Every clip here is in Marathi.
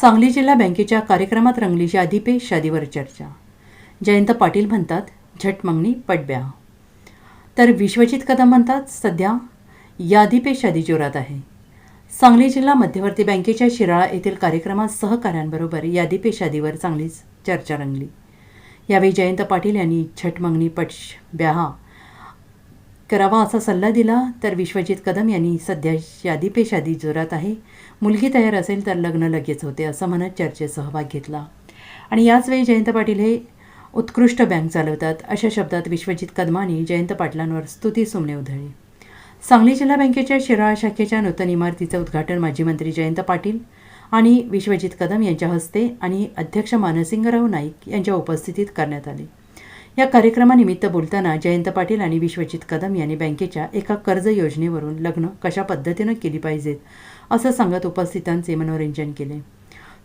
सांगली जिल्हा बँकेच्या कार्यक्रमात रंगली यादी पे शादीवर चर्चा. जयंत पाटील म्हणतात झट मंगणी पडब्या तर विश्वजित कदम म्हणतात सध्या यादी पे शादी जोरात आहे. सांगली जिल्हा मध्यवर्ती बँकेच्या शिराळा येथील कार्यक्रमात सहकाऱ्यांबरोबर यादी पे शादीवर चांगलीच चर्चा रंगली. यावेळी जयंत पाटील यांनी झट मंगणी पट ब्याहा करावा असा सल्ला दिला तर विश्वजित कदम यांनी सध्या शादी पे शादी जोरात आहे. मुलगी तयार असेल तर लग्न लगेच होते असं म्हणत चर्चेत सहभाग घेतला. आणि याचवेळी जयंत पाटील हे उत्कृष्ट बँक चालवतात अशा शब्दात विश्वजित कदमांनी जयंत पाटलांवर स्तुती सुमने उधळली. सांगली जिल्हा बँकेच्या शिराळा शाखेच्या नूतन इमारतीचं उद्घाटन माजी मंत्री जयंत पाटील आणि विश्वजित कदम यांच्या हस्ते आणि अध्यक्ष मानसिंगराव नाईक यांच्या उपस्थितीत करण्यात आले. या कार्यक्रमानिमित्त बोलताना जयंत पाटील आणि विश्वजित कदम यांनी बँकेच्या एका कर्ज योजनेवरून लग्न कशा पद्धतीनं केली पाहिजेत असं सांगत उपस्थितांचे मनोरंजन केले.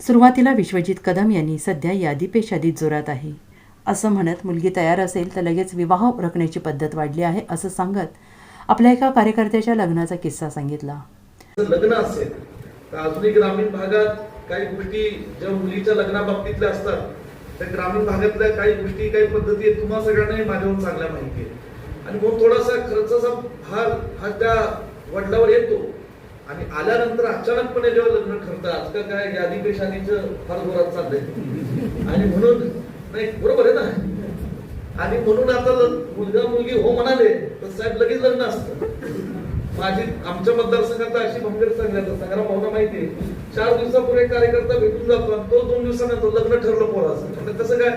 सुरुवातीला विश्वजित कदम यांनी सध्या यादी पेशादीत जोरात आहे. असं म्हणत मुलगी तयार असेल तर लगेच विवाह रखण्याची पद्धत वाढली आहे असं सांगत आपल्या एका कार्यकर्त्याच्या लग्नाचा किस्सा सांगितला. लग्न असेल तर आधुनिक ग्रामीण भागात काही गोष्टी ज्या मुलीच्या लग्नाबाबतीतल्या असतात त्या ग्रामीण भागातल्या काही गोष्टी काही पद्धती आहेत तुम्हाला सगळ्यांनाही माझ्यावर चांगल्या माहिती आहे आणि मग थोडासा खर्चाचा भार हा त्या वडिलावर येतो. आणि आल्यानंतर अचानकपणे जेव्हा लग्न ठरतं आजकाल काय यादी पेशादीचं फार जोरात चाललंय. आणि म्हणून नाही बरोबर आहे ना? आणि म्हणून आता मुलगा मुलगी हो म्हणाले तर साहेब लगेच लग्न असतं. माझी आमच्या मतदारसंघात अशी भंगर सांगण्यात संग्राम भावना माहिती आहे. चार दिवसापूर्वी कार्यकर्ता भेटून जातो आणि तो दोन दिवसानंतर लग्न ठरलं पोराचं म्हणजे कसं काय?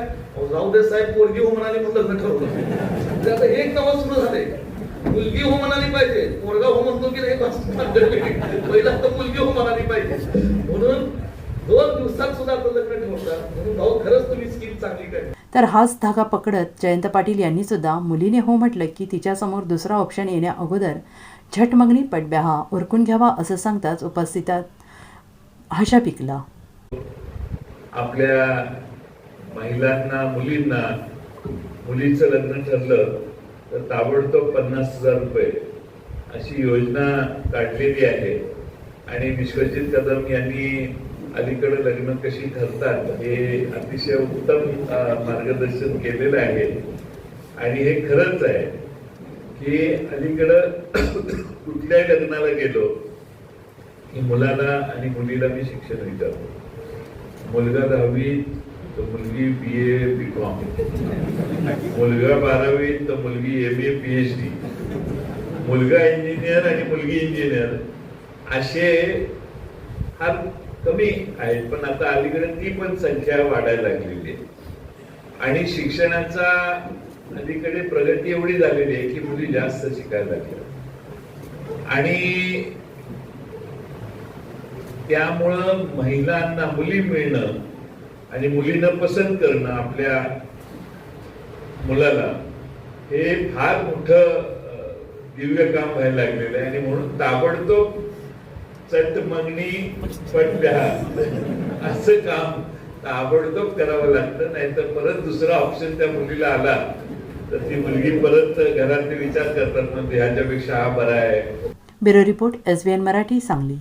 जाऊ दे साहेब पोरगी हो म्हणाली म्हणून लग्न ठरवलं. त्याचं आता एक नवं सुरू झालंय? मुलगी हो म्हणाली पाहिजे पोरगा हो म्हणतो की नाही पहिला तर मुलगी हो म्हणाली पाहिजे. म्हणून दोन दिवसात सुद्धा आता लग्न ठेवतात म्हणून भाऊ खरंच तुम्ही स्कीम चांगली काय तर हाच धागा पकडत जयंत पाटील यांनी सुद्धा मुलीने हो म्हटलं की तिच्यासमोर दुसरा ऑप्शन येण्या अगोदर झट मंगणी पडब्याहा उरकून घ्यावा असं सांगताच उपस्थितात हशा पिकला. आपल्या महिलांना मुलींना मुलीचं लग्न ठरलं तर ताबडतोब पन्नास हजार रुपये अशी योजना काढलेली आहे. आणि विश्वजित कदम यांनी अलीकडे लग्न कशी ठरतात हे अतिशय उत्तम मार्गदर्शन केलेलं आहे. आणि हे खरंच आहे की अलीकडं कुठल्याही लग्नाला गेलो की मुलाला आणि मुलीला मी शिक्षण विचारतो. मुलगा दहावी तर मुलगी बी ए बी कॉम मुलगा बारावी तर मुलगी M A P H D मुलगा इंजिनियर आणि मुलगी इंजिनियर असे फार कमी आहेत पण आता अलीकडे ती पण संख्या वाढायला लागलेली आहे. आणि शिक्षणाचा अलीकडे प्रगती एवढी झालेली आहे की मुली जास्त शिकायला लागल्या. आणि त्यामुळं महिलांना मुली मिळणं आणि मुलींना पसंत करणं आपल्या मुलाला हे फार मोठं दिव्य काम व्हायला लागलेलं आहे. आणि म्हणून ताबडतोब चट मागणी पट द्या. असं काम ताबडतोब करावं लागतं नाहीतर परत दुसरा ऑप्शन त्या मुलीला आला तर ती मुलगी परत घरात विचार करतात म्हणजे ह्याच्यापेक्षा हा बरा आहे. Bureau report S B N Marathi Sangli.